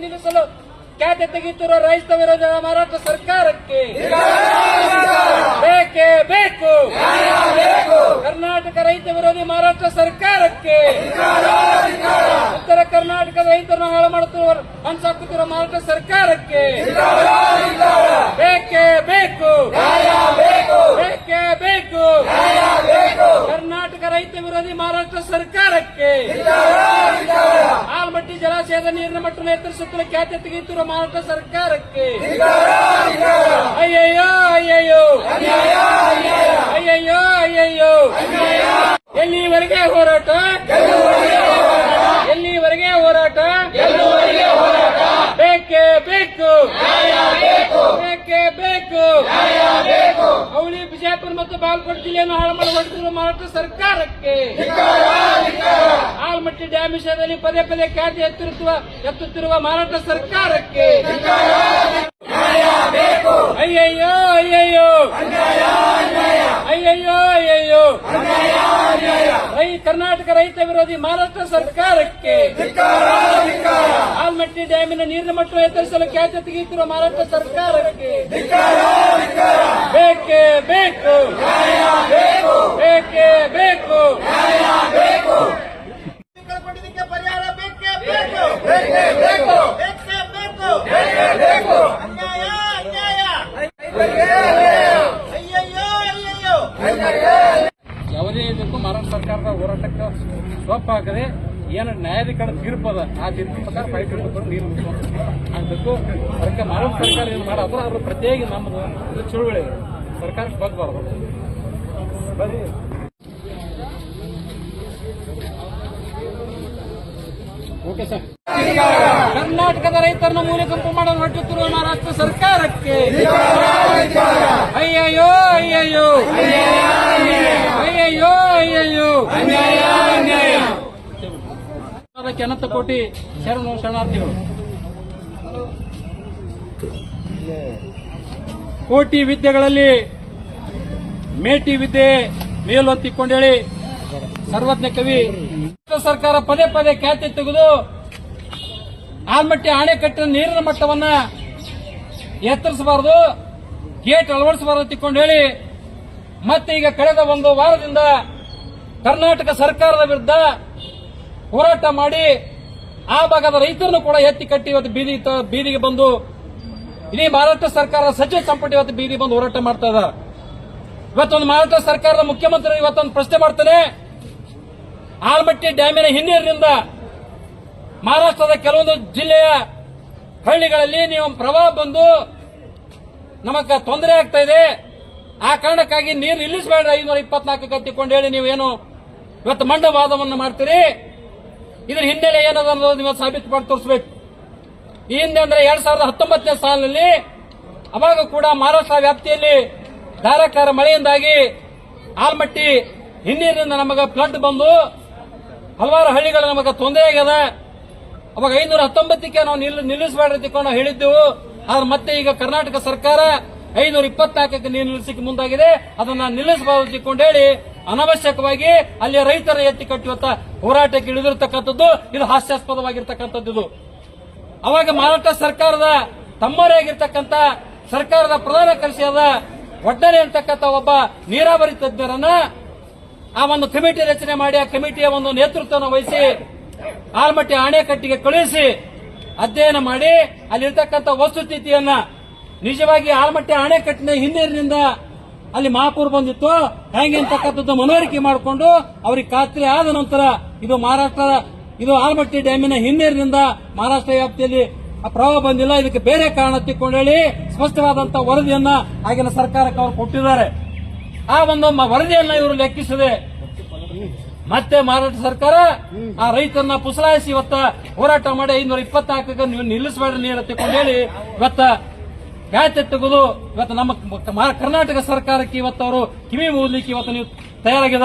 ನಿಲ್ಲಿಸಲು ಖ್ಯಾತೆ ತೆಗೆಯುತ್ತಿರುವ ರೈತ ವಿರೋಧ ಮಾರಾಟ ಸರ್ಕಾರಕ್ಕೆ ಬೇಕೇ ಬೇಕು. ಕರ್ನಾಟಕ ರೈತ ವಿರೋಧಿ ಮಾರಾಟ ಸರ್ಕಾರಕ್ಕೆ ಉತ್ತರ ಕರ್ನಾಟಕದ ರೈತರನ್ನು ಹಾಳು ಮಾಡುತ್ತಿರುವ ಹಂಚಾಕುತ್ತಿರುವ ಮಾರಾಟ ಸರ್ಕಾರಕ್ಕೆ ಬೇಕೇ ಬೇಕು. ಬೇಕೇ ಬೇಕು. ಕರ್ನಾಟಕ ರೈತ ವಿರೋಧಿ ಮಹಾರಾಷ್ಟ್ರ ಸರ್ಕಾರಕ್ಕೆ ಜಲಾಶಯದ ನೀರಿನ ಮಟ್ಟ ಎತ್ತರಿಸುತ್ತಲೇ ಖ್ಯಾತೆ ತೆಗೆಯುತ್ತಿರುವ ಮಾರಾಟ ಸರ್ಕಾರಕ್ಕೆ. ಅಯ್ಯಯ್ಯೋ ಅಯ್ಯಯ್ಯೋ. ಅಯ್ಯಯ್ಯೋ ಅಯ್ಯಯ್ಯೋ. ಎಲ್ಲಿವರೆಗೆ ಹೋರಾಟ ಎಲ್ಲಿವರೆಗೆ ಹೋರಾಟ ಬೇಕೇ ಬೇಕು ಬೇಕೇ ಬೇಕು ಅವಳಿ ಬಿಜಾಪುರ ಮತ್ತು ಬಾಗಲಕೋಟೆ ಜಿಲ್ಲೆಯನ್ನು ಹಾಳು ಮಾಡಿ ಹೊಡೆದಿರುವ ಮಹಾರಾಷ್ಟ್ರ ಸರ್ಕಾರಕ್ಕೆ. ಆಲ್ಮಟ್ಟಿ ಡ್ಯಾಮ್ ವಿಷಯದಲ್ಲಿ ಪದೇ ಪದೇ ಖ್ಯಾತಿ ಎತ್ತಿರುವ ಎತ್ತುತ್ತಿರುವ ಮಹಾರಾಷ್ಟ್ರ ಸರ್ಕಾರಕ್ಕೆ. ಅಯ್ಯಯ್ಯೋ ಅಯ್ಯಯ್ಯೋ. ಅಯ್ಯಯ್ಯೋ ಅಯ್ಯಯ್ಯೋ. ರೈ, ಕರ್ನಾಟಕ ರೈತ ವಿರೋಧಿ ಮಹಾರಾಷ್ಟ್ರ ಸರ್ಕಾರಕ್ಕೆ. ಆಲ್ಮಟ್ಟಿ ಡ್ಯಾಮಿನ ನೀರಿನ ಮಟ್ಟ ಎತ್ತರಿಸಲು ಖ್ಯಾತಿ ತೆಗೆಯುತ್ತಿರುವ ಮಹಾರಾಷ್ಟ್ರ ಸರ್ಕಾರಕ್ಕೆ ಬೇಕೇ ಬೇಕು ಬೇಕೇ ಬೇಕು ಕಳ್ಕೊಂಡಿದ್ದಕ್ಕೆ ಪರಿಹಾರ ಬೇಕೇ ಬೇಕು ಬೇಕೇ ಬೇಕು ಬೇಕೇ ಬೇಕು ಅನ್ಯಾಯ ಅನ್ಯಾಯ ಅಯ್ಯಯ್ಯೋ ಅಯ್ಯಯ್ಯೋ ಯಾವುದೇ ಇದಕ್ಕೂ ಮಹಾರಾಷ್ಟ್ರ ಸರ್ಕಾರದ ಹೋರಾಟಕ್ಕೆ ಸ್ಟಾಪ್ ಹಾಕದೆ ಏನು ನ್ಯಾಯಾಧಿಕರಣ ತೀರ್ಪು ಅದ ಆ ತೀರ್ಪಿನ ಪ್ರಕಾರ ಫೈಟ್ ಹಿಡಿದುಕೊಂಡು ನೀರು ಅದಕ್ಕೂ ಅದಕ್ಕೆ ಮಾನವ ಸರ್ಕಾರ ಏನು ಮಾಡೋದು ಅದ್ರ ಪ್ರತ್ಯೇಕ ನಮ್ದು ಇದು ಚಳುವಳಿ. ಸರ್ಕಾರಕ್ಕೆ ಬಗ್ಬಾರ್ದು. ಬರ್ರಿ ಓಕೆ ಸರ್. ಕರ್ನಾಟಕದ ರೈತರನ್ನ ಮೂಲೆ ಕಂಪು ಮಾಡಲು ಹೊರಟುತ್ತಿರುವ ಮಹಾರಾಷ್ಟ್ರ ಸರ್ಕಾರಕ್ಕೆ. ಅಯ್ಯಯ್ಯೋ ಅಯ್ಯಯ್ಯೋ. ಅಯ್ಯಯ್ಯೋ ಅಯ್ಯಯ್ಯೋ. ಅದಕ್ಕೆ ಅನಂತ ಕೋಟಿ ಶರಣ ಶರಣಾರ್ಥಿಗಳು. ಕೋಟಿ ವಿದ್ಯೆಗಳಲ್ಲಿ ಮೇಟಿ ವಿದ್ಯೆ ಮೇಲು ಅಂತಿಕೊಂಡೇಳಿ ಸರ್ವಜ್ಞ ಕವಿ. ಸರ್ಕಾರ ಪದೇ ಪದೇ ಖ್ಯಾತಿ ತೆಗೆದು ಆಲ್ಮಟ್ಟಿ ಅಣೆಕಟ್ಟಿನ ನೀರಿನ ಮಟ್ಟವನ್ನ ಎತ್ತರಿಸಬಾರದು, ಗೇಟ್ ಅಳವಡಿಸಬಾರದು ತಿಕ್ಕೊಂಡು ಹೇಳಿ ಮತ್ತೆ ಈಗ ಕಳೆದ ಒಂದು ವಾರದಿಂದ ಕರ್ನಾಟಕ ಸರ್ಕಾರದ ವಿರುದ್ಧ ಹೋರಾಟ ಮಾಡಿ ಆ ಭಾಗದ ರೈತರನ್ನು ಕೂಡ ಎತ್ತಿ ಕಟ್ಟಿ ಇವತ್ತು ಬೀದಿ ಬೀದಿಗೆ ಬಂದು ಇಡೀ ಮಹಾರಾಷ್ಟ್ರ ಸರ್ಕಾರ ಸಚಿವ ಸಂಪುಟ ಇವತ್ತು ಬೀದಿ ಬಂದು ಹೋರಾಟ ಮಾಡ್ತಾ ಇದ್ದಾರೆ ಇವತ್ತೊಂದು ಮಹಾರಾಷ್ಟ್ರ ಸರ್ಕಾರದ ಮುಖ್ಯಮಂತ್ರಿ ಇವತ್ತೊಂದು ಪ್ರಶ್ನೆ ಮಾಡ್ತಾನೆ, ಆಲ್ಮಟ್ಟಿ ಡ್ಯಾಮಿನ ಹಿನ್ನೀರಿನಿಂದ ಮಹಾರಾಷ್ಟ್ರದ ಕೆಲವೊಂದು ಜಿಲ್ಲೆಯ ಹಳ್ಳಿಗಳಲ್ಲಿ ನೀವು ಪ್ರವಾಹ ಬಂದು ನಮಗ ತೊಂದರೆ ಆಗ್ತಾ ಇದೆ. ಆ ಕಾರಣಕ್ಕಾಗಿ ನೀರು ನಿಲ್ಲಿಸಬೇಡ, ಐನೂರ ಇಪ್ಪತ್ನಾಲ್ಕು ಕತ್ತಿಕೊಂಡು ಹೇಳಿ ನೀವೇನು ಇವತ್ತು ಮಂಡವಾದವನ್ನು ಮಾಡ್ತೀರಿ? ಇದ್ರ ಹಿನ್ನೆಲೆ ಏನದ ಅನ್ನೋದು ನೀವು ಸಾಬೀತು ಮಾಡಿ ತೋರಿಸಬೇಕು. ಈ ಹಿಂದೆ ಅಂದ್ರೆ ಎರಡ್ ಸಾವಿರದ ಹತ್ತೊಂಬತ್ತನೇ ಸಾಲಿನಲ್ಲಿ ಅವಾಗ ಕೂಡ ಮಹಾರಾಷ್ಟ್ರ ವ್ಯಾಪ್ತಿಯಲ್ಲಿ ಧಾರಾಕಾರ ಮಳೆಯಿಂದಾಗಿ ಆಲ್ಮಟ್ಟಿ ಹಿನ್ನೀರಿನಿಂದ ನಮಗೆ ಫ್ಲಡ್ ಬಂದು ಹಲವಾರು ಹಳ್ಳಿಗಳು ನಮಗೆ ತೊಂದರೆ ಆಗ್ಯದ. ಅವಾಗ ಐನೂರ ಹತ್ತೊಂಬತ್ತಕ್ಕೆ ನಾವು ನಿಲ್- ನಿಲ್ಲಿಸಬೇಡ್ರಿ ನಾವು ಹೇಳಿದ್ದೆವು ಆದ್ರೆ ಮತ್ತೆ ಈಗ ಕರ್ನಾಟಕ ಸರ್ಕಾರ ಐನೂರ ಇಪ್ಪತ್ನಾಲ್ಕಕ್ಕೆ ನೀರು ಮುಂದಾಗಿದೆ. ಅದನ್ನ ನಿಲ್ಲಿಸಬಾರದು ತಿಳ್ಕೊಂಡು ಹೇಳಿ ಅನವಶ್ಯಕವಾಗಿ ಅಲ್ಲಿ ರೈತರ ಎತ್ತಿ ಕಟ್ಟಿವತ್ತ ಹೋರಾಟಕ್ಕೆ ಇಳಿದಿರತಕ್ಕಂಥದ್ದು, ಇದು ಹಾಸ್ಯಾಸ್ಪದವಾಗಿರ್ತಕ್ಕಂಥದ್ದು ಅವಾಗ ಮಹಾರಾಷ್ಟ್ರ ಸರ್ಕಾರದ ತಮ್ಮರೇ ಆಗಿರ್ತಕ್ಕಂಥ ಸರ್ಕಾರದ ಪ್ರಧಾನ ಕರ್ಷಿಯಾದ ಒಡ್ಡನೆ ಅಂತಕ್ಕಂಥ ಒಬ್ಬ ನೀರಾವರಿ ತಜ್ಞರನ್ನ ಆ ಒಂದು ಕಮಿಟಿ ರಚನೆ ಮಾಡಿ, ಆ ಕಮಿಟಿಯ ಒಂದು ನೇತೃತ್ವವನ್ನು ವಹಿಸಿ, ಆಲ್ಮಟ್ಟಿ ಆಣೆಕಟ್ಟಿಗೆ ಕಳುಹಿಸಿ ಅಧ್ಯಯನ ಮಾಡಿ, ಅಲ್ಲಿರ್ತಕ್ಕಂಥ ವಸ್ತುಸ್ಥಿತಿಯನ್ನ ನಿಜವಾಗಿ ಆಲ್ಮಟ್ಟಿ ಆಣೆಕಟ್ಟಿನ ಹಿನ್ನೀರಿನಿಂದ ಅಲ್ಲಿ ಮಹಾಪೂರ್ ಬಂದಿತ್ತು. ಹೆಂಗೆ ಅಂತಕ್ಕಂಥದ್ದು ಮನವರಿಕೆ ಮಾಡಿಕೊಂಡು ಅವ್ರಿಗೆ ಖಾತ್ರಿ ಆದ ನಂತರ ಇದು ಮಹಾರಾಷ್ಟ್ರ, ಇದು ಆಲ್ಮಟ್ಟಿ ಡ್ಯಾಮಿನ ಹಿನ್ನೀರಿನಿಂದ ಮಹಾರಾಷ್ಟ್ರ ವ್ಯಾಪ್ತಿಯಲ್ಲಿ ಪ್ರವಾಹ ಬಂದಿಲ್ಲ. ಇದಕ್ಕೆ ಬೇರೆ ಕಾರಣ ತಿಕ್ಕೊಂಡು ಹೇಳಿ ಸ್ಪಷ್ಟವಾದಂತಹ ವರದಿಯನ್ನ ಆಗಿನ ಸರ್ಕಾರಕ್ಕೆ ಅವರು ಕೊಟ್ಟಿದ್ದಾರೆ. ಆ ಒಂದು ವರದಿಯನ್ನ ಇವರು ಲೆಕ್ಕಿಸದೆ ಮತ್ತೆ ಮಾರಾಟ ಸರ್ಕಾರ ಆ ರೈತರನ್ನ ಪುಸಲಾಯಿಸಿ ಇವತ್ತ ಹೋರಾಟ ಮಾಡಿ ಐನೂರ ಇಪ್ಪತ್ನಾಲ್ಕಕ್ಕೆ ನೀವು ನಿಲ್ಲಿಸಬೇಡ್ರಿ ನೀರು ತಿಕ್ಕೊಂಡು ಹೇಳಿ ಇವತ್ತ ಖ್ಯಾತಿ ತೆಗೆದು ಇವತ್ತು ನಮ್ಮ ಕರ್ನಾಟಕ ಸರ್ಕಾರಕ್ಕೆ ಇವತ್ತು ಅವರು ಕಿವಿ ಊದ್ಲಿಕ್ಕೆ ಇವತ್ತು ನೀವು ತಯಾರಾಗಿದ